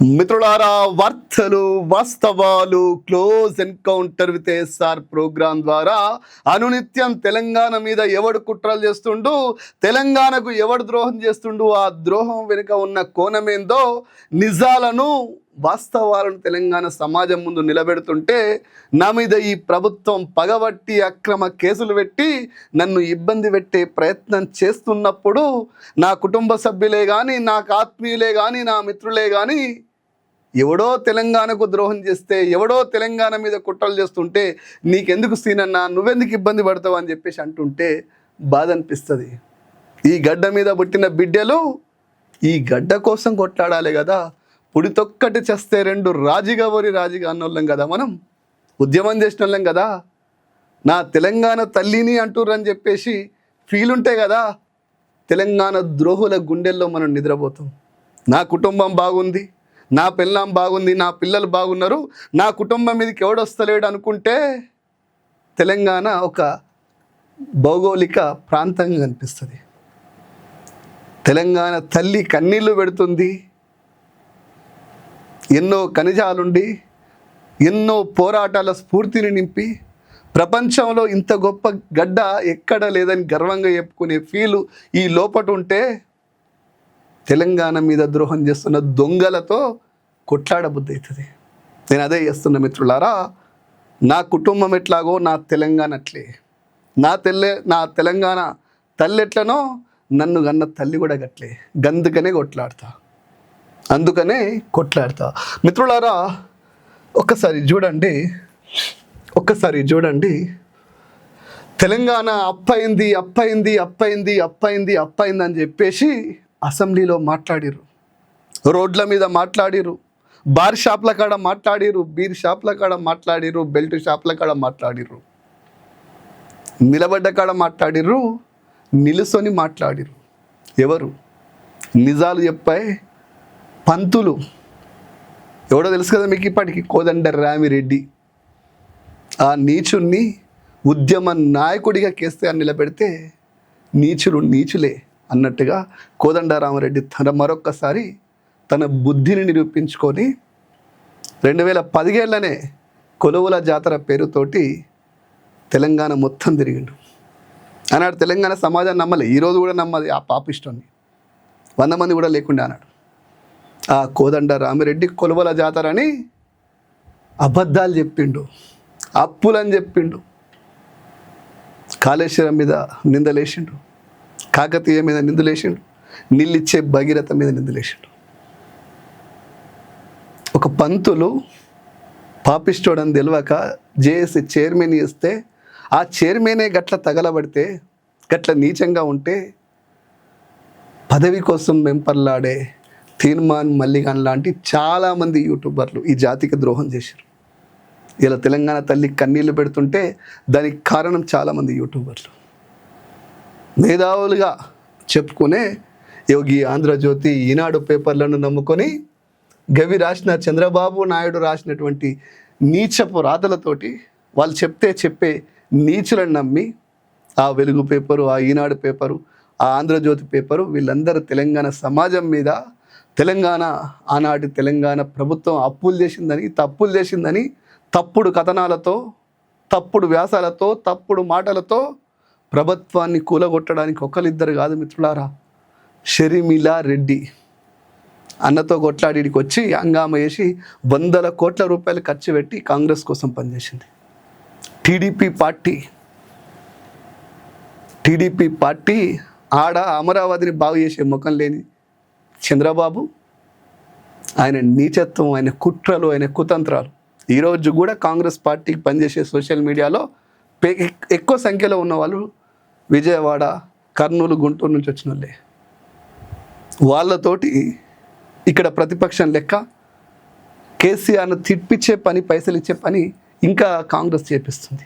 మిత్రులారా వార్తలు వాస్తవాలు close encounter with SR programme ద్వారా అనునిత్యం తెలంగాణ మీద ఎవడు కుట్రలు చేస్తుండు తెలంగాణకు ఎవడు ద్రోహం చేస్తుండు ఆ ద్రోహం వెనుక ఉన్న కోణమేందో నిజాలను వాస్తవాలను తెలంగాణ సమాజం ముందు నిలబెడుతుంటే నా మీద ఈ ప్రభుత్వం పగబట్టి అక్రమ కేసులు పెట్టి నన్ను ఇబ్బంది పెట్టే ప్రయత్నం చేస్తున్నప్పుడు నా కుటుంబ సభ్యులే కానీ నాకు ఆత్మీయులే కానీ నా మిత్రులే కానీ ఎవడో తెలంగాణకు ద్రోహం చేస్తే ఎవడో తెలంగాణ మీద కుట్రలు చేస్తుంటే నీకెందుకు సీనన్నా నువ్వెందుకు ఇబ్బంది పడతావు అని చెప్పేసి అంటుంటే బాధ అనిపిస్తుంది. ఈ గడ్డ మీద పుట్టిన బిడ్డలు ఈ గడ్డ కోసం కొట్లాడాలి కదా. పుడితొక్కటి చేస్తే రెండు రాజుగా వరి రాజుగా అన్నోళ్ళం కదా మనం. ఉద్యమం చేసిన వాళ్ళం కదా. నా తెలంగాణ తల్లిని అంటుర్రని చెప్పేసి ఫీల్ ఉంటే కదా తెలంగాణ ద్రోహుల గుండెల్లో మనం నిద్రపోతాం. నా కుటుంబం బాగుంది. నా పెళ్ళాం బాగుంది నా పిల్లలు బాగున్నారు నా కుటుంబం మీదకి ఎవడొస్తలేడు అనుకుంటే తెలంగాణ ఒక భౌగోళిక ప్రాంతంగా కనిపిస్తుంది. తెలంగాణ తల్లి కన్నీళ్ళు పెడుతుంది. ఎన్నో ఖనిజాలుండి ఎన్నో పోరాటాల స్ఫూర్తిని నింపి ప్రపంచంలో ఇంత గొప్ప గడ్డ ఎక్కడ లేదని గర్వంగా చెప్పుకునే ఫీలు ఈ లోపట ఉంటే తెలంగాణ మీద ద్రోహం చేస్తున్న దొంగలతో కొట్లాడబుద్ధి అవుతుంది నేను అదే చేస్తున్న మిత్రులారా నా కుటుంబం ఎట్లాగో నా తెలంగాణ అట్లే. నా తెల్లే నా తెలంగాణ తల్లి ఎట్లనో నన్ను గన్న తల్లి కూడా గట్లే. గందుకనే కొట్లాడతా. అందుకనే కొట్లాడతా. మిత్రులారా ఒక్కసారి చూడండి ఒక్కసారి చూడండి. తెలంగాణ అప్పయింది అప్పయింది అప్పయింది అప్పయింది అప్పయింది అని చెప్పేసి అసెంబ్లీలో మాట్లాడిరు రోడ్ల మీద మాట్లాడిరు బార్ షాప్ల కాడ మాట్లాడిరు బీర్ షాప్ల కాడ మాట్లాడిరు బెల్ట్ షాప్ల కాడ మాట్లాడిరు నిలబడ్డ కాడ మాట్లాడిర్రు. నిలుసొని మాట్లాడిరు ఎవరు? నిజాలు చెప్పాయి పంతులు. ఎవడో తెలుసు కదా మీకు ఇప్పటికి? కోదండ రామిరెడ్డి. ఆ నీచుణ్ణి ఉద్యమ నాయకుడిగా కేసీఆర్ నిలబెడితే నీచులు నీచులే. అన్నట్టుగా కోదండరామరెడ్డి తన మరొక్కసారి తన బుద్ధిని నిరూపించుకొని రెండు వేల పదిహేళ్ళనే కొలువుల జాతర పేరుతోటి తెలంగాణ మొత్తం తిరిగిండు. అన్నాడు తెలంగాణ సమాజం నమ్మలే. ఈరోజు కూడా నమ్మది ఆ పాపిష్టోని వంద మంది కూడా లేకుండా అన్నాడు ఆ కోదండ రామిరెడ్డి కొలువల జాతర అని అబద్ధాలు చెప్పిండు. అప్పులని చెప్పిండు. కాళేశ్వరం మీద నిందలేసిండు. కాకతీయ మీద నిందులేసిండు. నీళ్ళిచ్చే భగీరథ మీద నిందులేసిండు. ఒక పంతులు పాపిస్టోడని తెలియక జేఏసీ చైర్మన్ ఇస్తే ఆ చైర్మనే గట్ల తగలబడితే గట్ల నీచంగా ఉంటే పదవి కోసం వెంపర్లాడే తీర్మాన్ మల్లిగాన్ లాంటి చాలామంది యూట్యూబర్లు ఈ జాతికి ద్రోహం చేశారు. ఇలా తెలంగాణ తల్లి కన్నీళ్ళు పెడుతుంటే దానికి కారణం చాలామంది యూట్యూబర్లు. మేధావులుగా చెప్పుకునే యోగి ఆంధ్రజ్యోతి ఈనాడు పేపర్లను నమ్ముకొని గవి రాసిన చంద్రబాబు నాయుడు రాసినటువంటి నీచపు రాతలతోటి వాళ్ళు చెప్తే చెప్పే నీచులను నమ్మి ఆ వెలుగు పేపరు ఆ ఈనాడు పేపరు ఆ ఆంధ్రజ్యోతి పేపరు వీళ్ళందరూ తెలంగాణ సమాజం మీద తెలంగాణ ఆనాటి తెలంగాణ ప్రభుత్వం అప్పులు చేసిందని తప్పులు చేసిందని తప్పుడు కథనాలతో తప్పుడు వ్యాసాలతో తప్పుడు మాటలతో ప్రభుత్వాన్ని కూలగొట్టడానికి ఒకరిద్దరు కాదు మిత్రులారా షరిమిలా రెడ్డి. అన్నతో కొట్లాడికి వచ్చి హంగామ వేసి వందల కోట్ల రూపాయలు ఖర్చు పెట్టి కాంగ్రెస్ కోసం పనిచేసింది. TDP party. టీడీపీ పార్టీ ఆడ అమరావతిని బాగు చేసే ముఖం లేని చంద్రబాబు ఆయన నీచత్వం ఆయన కుట్రలు ఆయన కుతంత్రాలు. ఈరోజు కూడా కాంగ్రెస్ పార్టీకి పనిచేసే సోషల్ మీడియాలో ఎక్కువ సంఖ్యలో ఉన్న వాళ్ళు విజయవాడ కర్నూలు గుంటూరు నుంచి వచ్చిన వాళ్ళే. వాళ్ళతోటి ఇక్కడ ప్రతిపక్షం లెక్క కేసీఆర్ను తిప్పించే పని పైసలు ఇచ్చే పని ఇంకా కాంగ్రెస్ చేపిస్తుంది.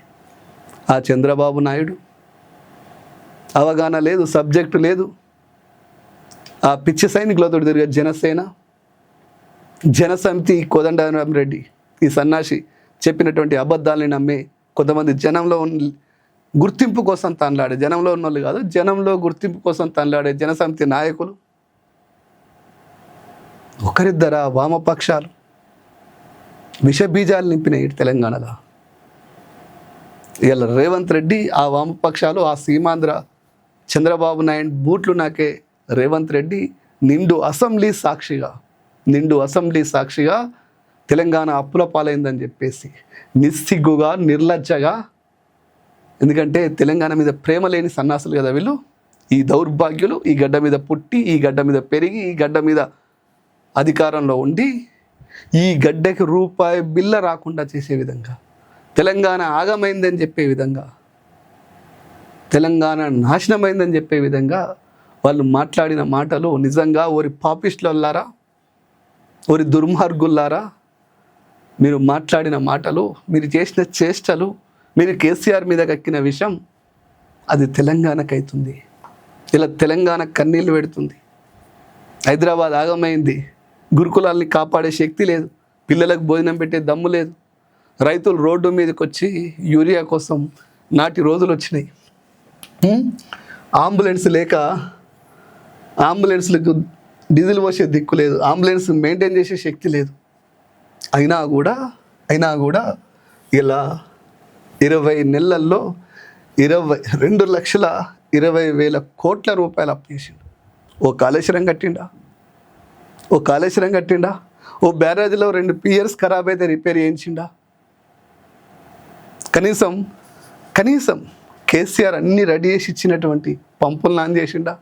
ఆ చంద్రబాబు నాయుడు అవగాహన లేదు సబ్జెక్టు లేదు. ఆ పిచ్చి సైనికులతో తిరిగే జనసేన జనసమితి కోదండరామరెడ్డి ఈ సన్నాసి చెప్పినటువంటి అబద్ధాలని నమ్మే కొంతమంది జనంలో గుర్తింపు కోసం తనలాడే జనంలో ఉన్న వాళ్ళు కాదు జనంలో గుర్తింపు కోసం తనలాడే జనసమితి నాయకులు. ఒకరిద్దర వామపక్షాలు. విషబీజాలు నింపినాయి ఇటు తెలంగాణలో. ఇలా రేవంత్ రెడ్డి ఆ వామపక్షాలు ఆ సీమాంధ్ర చంద్రబాబు నాయుడు బూట్లు నాకే రేవంత్ రెడ్డి నిండు అసెంబ్లీ సాక్షిగా నిండు అసెంబ్లీ సాక్షిగా తెలంగాణ అప్పుల పాలైందని చెప్పేసి నిస్సిగ్గుగా నిర్లజ్జగా ఎందుకంటే తెలంగాణ మీద ప్రేమ లేని సన్నాసులు కదా వీళ్ళు? ఈ దౌర్భాగ్యులు ఈ గడ్డ మీద పుట్టి ఈ గడ్డ మీద పెరిగి ఈ గడ్డ మీద అధికారంలో ఉండి ఈ గడ్డకి రూపాయి బిల్ల రాకుండా చేసే విధంగా తెలంగాణ ఆగమైందని చెప్పే విధంగా తెలంగాణ నాశనమైందని చెప్పే విధంగా వాళ్ళు మాట్లాడిన మాటలు నిజంగా ఓరి పాపిస్టులల్లారా ఓరి దుర్మార్గుల్లారా మీరు మాట్లాడిన మాటలు మీరు చేసిన చేష్టలు మీరు కేసీఆర్ మీద కక్కిన విషయం అది తెలంగాణకు అవుతుంది ఇలా తెలంగాణ కన్నీళ్ళు పెడుతుంది. హైదరాబాద్ ఆగమైంది. గురుకులాల్ని కాపాడే శక్తి లేదు. పిల్లలకు భోజనం పెట్టే దమ్ము లేదు. రైతులు రోడ్డు మీదకి వచ్చి యూరియా కోసం నాటి రోజులు వచ్చినాయి. అంబులెన్స్ లేక అంబులెన్స్లకు డీజిల్ పోసే దిక్కు లేదు. అంబులెన్స్ మెయింటైన్ చేసే శక్తి లేదు. అయినా కూడా అయినా కూడా ఇలా ఇరవై నెలల్లో ఇరవై రెండు లక్షల ఇరవై వేల కోట్ల రూపాయలు అప్పు చేసిండు. ఓ కాళేశ్వరం కట్టిండా? ఓ కాళేశ్వరం కట్టిండా? ఓ బ్యారేజ్లో రెండు పియర్స్ ఖరాబ్ అయితే రిపేర్ చేయించిండా? కనీసం కనీసం కేసీఆర్ అన్ని రెడీ చేసి ఇచ్చినటువంటి పంపులను ఆన్ చేసిండా?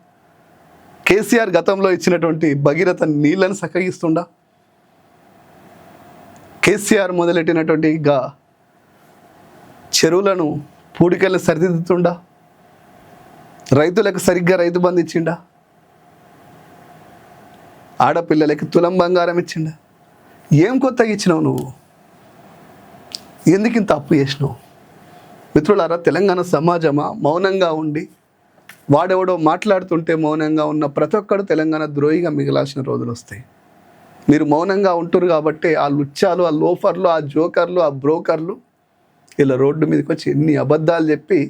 కేసీఆర్ గతంలో ఇచ్చినటువంటి భగీరథ నీళ్ళని సక్కగిస్తుండా కేసీఆర్ మొదలెట్టినటువంటి గా చెరువులను పూడికలను సరిదిద్దుతుండా? రైతులకు సరిగ్గా రైతు బంధు ఇచ్చిండా? ఆడపిల్లలకి తులం బంగారం ఇచ్చిండా? ఏం కొత్తగా ఇచ్చినావు నువ్వు? ఎందుకు ఇంత అప్పు చేసినావు? మిత్రులారా తెలంగాణ సమాజమా? మౌనంగా ఉండి వాడెవడో మాట్లాడుతుంటే మౌనంగా ఉన్న ప్రతి ఒక్కడు తెలంగాణ ద్రోహిగా మిగలాల్సిన రోజులు వస్తాయి. మీరు మౌనంగా ఉంటారు కాబట్టి ఆ లుచ్చాలు ఆ లోఫర్లు ఆ జోకర్లు ఆ బ్రోకర్లు ఇలా రోడ్డు మీదకి వచ్చి ఎన్ని అబద్ధాలు చెప్పి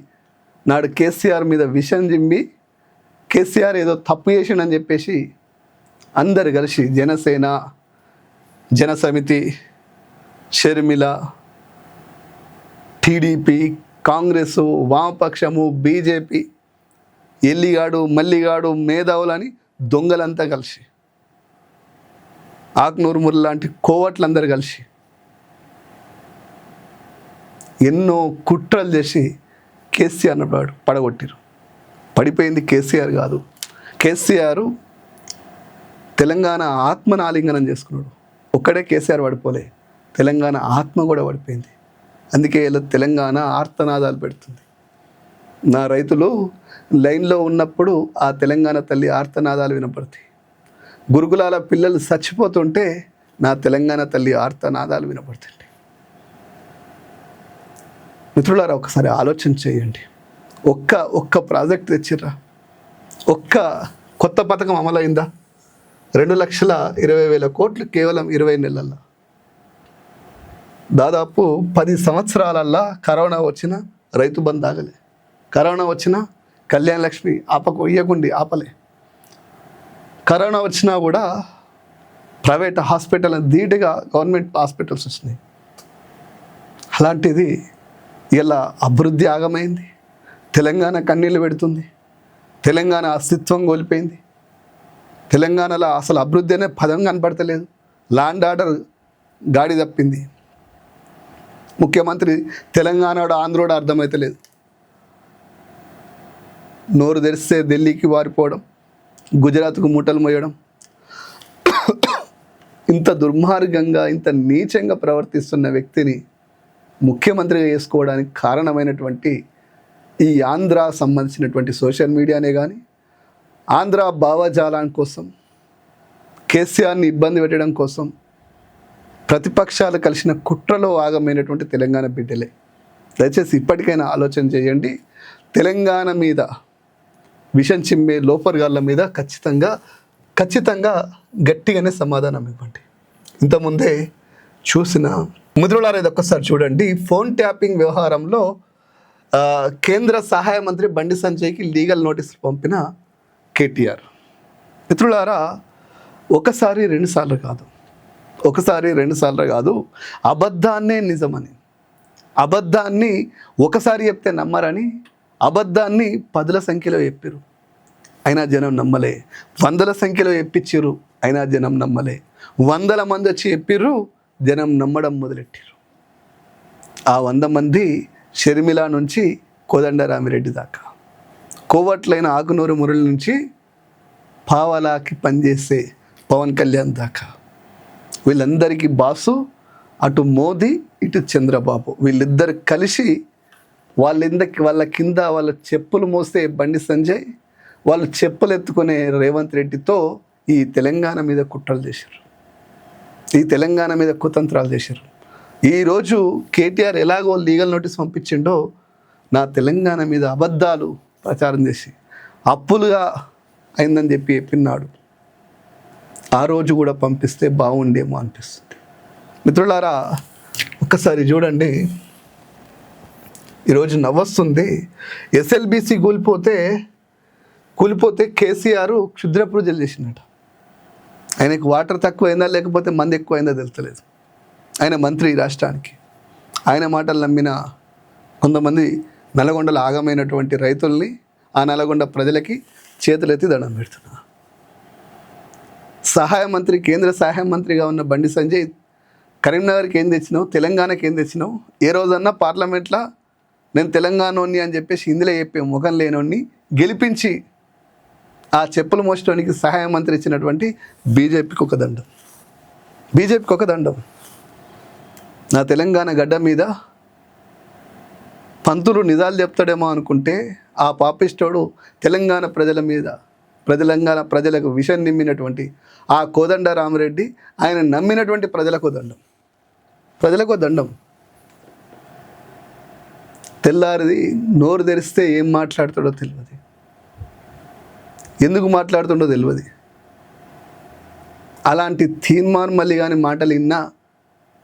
నాడు కేసీఆర్ మీద విషం జిమ్మి కేసీఆర్ ఏదో తప్పు చేసిండని చెప్పేసి అందరు కలిసి జనసేన జనసమితి షర్మిల టీడీపీ కాంగ్రెస్ వామపక్షము బీజేపీ ఎల్లిగాడు మల్లిగాడు మేధావులని దొంగలంతా కలిసి ఆక్నూరు ముర్రు లాంటి కోవట్లందరూ కలిసి ఎన్నో కుట్రలు చేసి కేసీఆర్ను పడ- పడగొట్టిరు పడిపోయింది కేసీఆర్ కాదు. కేసీఆర్ తెలంగాణ ఆత్మనాలింగనం చేసుకున్నాడు. ఒక్కడే కేసీఆర్ పడిపోలే. తెలంగాణ ఆత్మ కూడా పడిపోయింది. అందుకే ఇలా తెలంగాణ ఆర్తనాదాలు పెడుతుంది. నా రైతులు లైన్లో ఉన్నప్పుడు ఆ తెలంగాణ తల్లి ఆర్తనాదాలు వినపడతాయి. గురుకులాల పిల్లలు చచ్చిపోతుంటే నా తెలంగాణ తల్లి ఆర్తనాదాలు వినపడుతుంటాయి. మిత్రులారా ఒకసారి ఆలోచన చేయండి. ఒక్క ఒక్క ప్రాజెక్ట్ తెచ్చిర్రా? ఒక్క కొత్త పథకం అమలైందా? రెండు లక్షల ఇరవై వేల కోట్లు కేవలం ఇరవై నెలల్లో. దాదాపు పది సంవత్సరాలల్లా కరోనా వచ్చిన రైతు బంద్ ఆగలే. కరోనా వచ్చిన కళ్యాణ లక్ష్మి ఆపకు ఇయ్యకుండి ఆపలే. కరోనా వచ్చినా కూడా ప్రైవేట్ హాస్పిటల్ ధీటుగా గవర్నమెంట్ హాస్పిటల్స్ వచ్చినాయి. అలాంటిది ఇలా అభివృద్ధి ఆగమైంది? తెలంగాణ కన్నీళ్ళు పెడుతుంది. తెలంగాణ అస్తిత్వం కోల్పోయింది. తెలంగాణలో అసలు అభివృద్ధి అనే పదం కనపడతలేదు. ల్యాండ్ ఆర్డర్ గాడి తప్పింది. ముఖ్యమంత్రి తెలంగాణడు ఆంధ్రోడు అర్థమైతలేదు. నోరు తెరిస్తే ఢిల్లీకి వారిపోవడం గుజరాత్కు మూటలు మోయడం. ఇంత దుర్మార్గంగా ఇంత నీచంగా ప్రవర్తిస్తున్న వ్యక్తిని ముఖ్యమంత్రిగా చేసుకోవడానికి కారణమైనటువంటి ఈ ఆంధ్ర సంబంధించినటువంటి సోషల్ మీడియానే కానీ ఆంధ్ర భావజాలం కోసం కేసీఆర్ని ఇబ్బంది పెట్టడం కోసం ప్రతిపక్షాలు కలిసిన కుట్రలో ఆగమైనటువంటి తెలంగాణ బిడ్డలే. దయచేసి ఇప్పటికైనా ఆలోచన చేయండి. తెలంగాణ మీద విషం చిమ్మే లోపర్గాళ్ళ మీద ఖచ్చితంగా ఖచ్చితంగా గట్టిగానే సమాధానం ఇవ్వండి. ఇంతకుముందే చూసిన మిత్రులారా ఇది ఒక్కసారి చూడండి. ఫోన్ ట్యాపింగ్ వ్యవహారంలో కేంద్ర సహాయ మంత్రి బండి సంజయ్కి లీగల్ నోటీసులు పంపిన కేటీఆర్. మిత్రులారా ఒకసారి రెండుసార్లు కాదు. ఒకసారి రెండుసార్లు కాదు. అబద్ధాన్నే నిజమని. అబద్ధాన్ని ఒకసారి చెప్తే నమ్మరని అబద్ధాన్ని పదుల సంఖ్యలో చెప్పారు. అయినా జనం నమ్మలే. వందల సంఖ్యలో చెప్పించారు అయినా జనం నమ్మలే. వందల మంది వచ్చి చెప్పిర్రు. జనం నమ్మడం మొదలెట్టారు ఆ వంద మంది షర్మిల నుంచి కోదండరామిరెడ్డి దాకా. కోవట్లైన ఆకునూరు మురళి నుంచి పావలాకి పనిచేసే పవన్ కళ్యాణ్ దాకా. వీళ్ళందరికీ బాసు అటు మోదీ ఇటు చంద్రబాబు. వీళ్ళిద్దరు కలిసి వాళ్ళిందకి వాళ్ళ కింద వాళ్ళ చెప్పులు మోస్తే బండి సంజయ్ వాళ్ళు చెప్పులు ఎత్తుకునే రేవంత్ రెడ్డితో ఈ తెలంగాణ మీద కుట్రలు చేశారు. ఈ తెలంగాణ మీద కుతంత్రాలు చేశారు. ఈరోజు కేటీఆర్ ఎలాగో లీగల్ నోటీస్ పంపించిండో నా తెలంగాణ మీద అబద్ధాలు ప్రచారం చేసి అప్పులుగా అయిందని చెప్పి చెప్పినాడు ఆ రోజు కూడా పంపిస్తే బాగుండేమో అనిపిస్తుంది. మిత్రులారా ఒక్కసారి చూడండి. ఈరోజు నవ్వొస్తుంది. ఎస్ఎల్బిసి కూలిపోతే కూలిపోతే కేసీఆర్ క్షుద్ర పూజలు చేసినట్టు ఆయనకు వాటర్ తక్కువైందా లేకపోతే మంది ఎక్కువైందా తెలుస్తలేదు. ఆయన మంత్రి రాష్ట్రానికి. ఆయన మాటలు నమ్మిన కొంతమంది నల్గొండలో ఆగమైనటువంటి రైతుల్ని ఆ నల్గొండ ప్రజలకి చేతులెత్తి దండం పెడుతున్నా. సహాయ మంత్రి కేంద్ర సహాయ మంత్రిగా ఉన్న బండి సంజయ్ కరీంనగర్కి ఏం తెచ్చినావు? తెలంగాణకి ఏం తెచ్చినావు? ఏ రోజన్నా పార్లమెంట్లో నేను తెలంగాణోని అని చెప్పేసి ఇందులో చెప్పే ముఖం లేనోడిని గెలిపించి ఆ చెప్పులు మోసడానికి సహాయ మంత్రి ఇచ్చినటువంటి బీజేపీకి ఒక దండం. బీజేపీకి ఒక దండం. నా తెలంగాణ గడ్డ మీద పంతులు నిజాలు చెప్తాడేమో అనుకుంటే ఆ పాపిస్టోడు తెలంగాణ ప్రజల మీద ప్రజలంగాణ ప్రజలకు విషం నిమ్మినటువంటి ఆ కోదండ రామరెడ్డి ఆయన నమ్మినటువంటి ప్రజలకు దండం. ప్రజలకు దండం. తెల్లారిది నోరు తెరిస్తే ఏం మాట్లాడతాడో తెలియదు ఎందుకు మాట్లాడుతుండో తెలియదు అలాంటి తీర్మానం మళ్ళీ కానీ మాటలు విన్న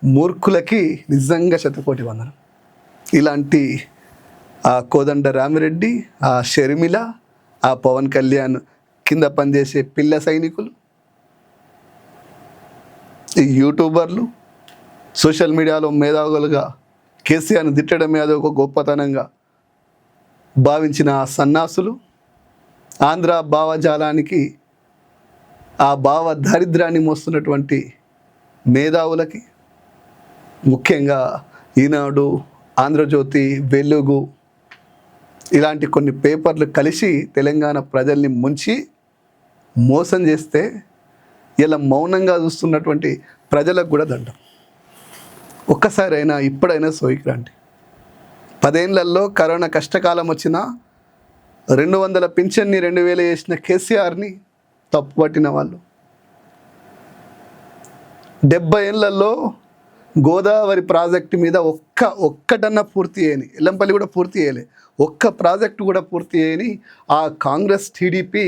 మూర్ఖులకి నిజంగా శతకోటి వందనం ఇలాంటి ఆ కోదండ రామిరెడ్డి ఆ షర్మిల ఆ పవన్ కళ్యాణ్ కింద పనిచేసే పిల్ల సైనికులు ఈ యూట్యూబర్లు సోషల్ మీడియాలో మేధావులుగా కేసీఆర్ని తిట్టడమే అది ఒక గొప్పతనంగా భావించిన ఆ సన్నాసులు. ఆంధ్ర భావజాలానికి ఆ భావ దారిద్ర్యాన్ని మోస్తున్నటువంటి మేధావులకి ముఖ్యంగా ఈనాడు ఆంధ్రజ్యోతి వెలుగు ఇలాంటి కొన్ని పేపర్లు కలిసి తెలంగాణ ప్రజల్ని ముంచి మోసం చేస్తే ఇలా మౌనంగా చూస్తున్నటువంటి ప్రజలకు కూడా దండం. ఒక్కసారైనా ఇప్పుడైనా సోయికి రండి. పదేళ్ళలో కరోనా కష్టకాలం వచ్చినా రెండు వందల పింఛన్ని రెండు వేలు చేసిన కేసీఆర్ని తప్పుపట్టిన వాళ్ళు. డెబ్బై ఏళ్ళలో గోదావరి ప్రాజెక్టు మీద ఒక్క ఒక్కటన్నా పూర్తి చేయని ఎల్లంపల్లి కూడా పూర్తి చేయలే ఒక్క ప్రాజెక్టు కూడా పూర్తి చేయని ఆ కాంగ్రెస్ టీడీపీ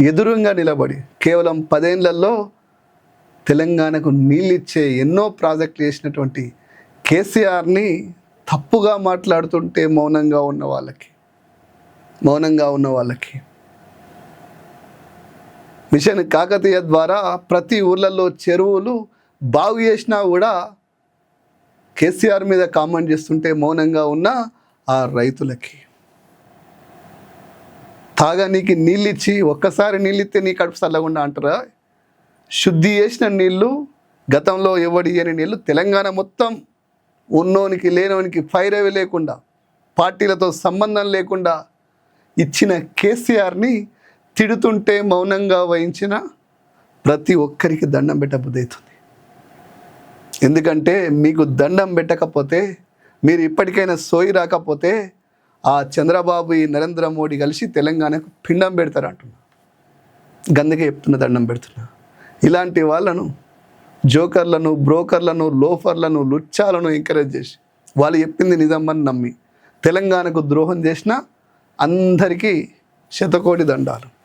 ఎదురుగా నిలబడి కేవలం పదేళ్ళలో తెలంగాణకు నీళ్ళిచ్చే ఎన్నో ప్రాజెక్టులు చేసినటువంటి కేసీఆర్ని తప్పుగా మాట్లాడుతుంటే మౌనంగా ఉన్న వాళ్ళకి మౌనంగా ఉన్న వాళ్ళకి. మిషన్ కాకతీయ ద్వారా ప్రతి ఊర్లలో చెరువులు బాగు చేసినా కూడా కేసీఆర్ మీద కామెంట్ చేస్తుంటే మౌనంగా ఉన్న ఆ రైతులకి. తాగానికి నీళ్ళు ఇచ్చి ఒక్కసారి నీళ్ళిస్తే నీ కడుపు చల్లకుండా అంటారా? శుద్ధి చేసిన నీళ్ళు గతంలో ఎవడి అని నీళ్ళు తెలంగాణ మొత్తం ఉన్నోనికి లేనోనికి ఫైర్ అవి లేకుండా పార్టీలతో సంబంధం లేకుండా ఇచ్చిన కేసీఆర్ని తిడుతుంటే మౌనంగా వహించిన ప్రతి ఒక్కరికి దండం పెట్టబుద్ధి అవుతుంది ఎందుకంటే మీకు దండం పెట్టకపోతే మీరు ఇప్పటికైనా సోయి రాకపోతే ఆ చంద్రబాబు ఈ నరేంద్ర మోడీ కలిసి తెలంగాణకు పిండం పెడతారు అంటున్నా. గందుకే చెప్తున్న దండం పెడుతున్నా. ఇలాంటి వాళ్ళను జోకర్లను బ్రోకర్లను లోఫర్లను లుచ్చాలను ఎంకరేజ్ చేసి వాళ్ళు చెప్పింది నిజమని నమ్మి తెలంగాణకు ద్రోహం చేసినా అందరికీ శతకోటి దండాలు.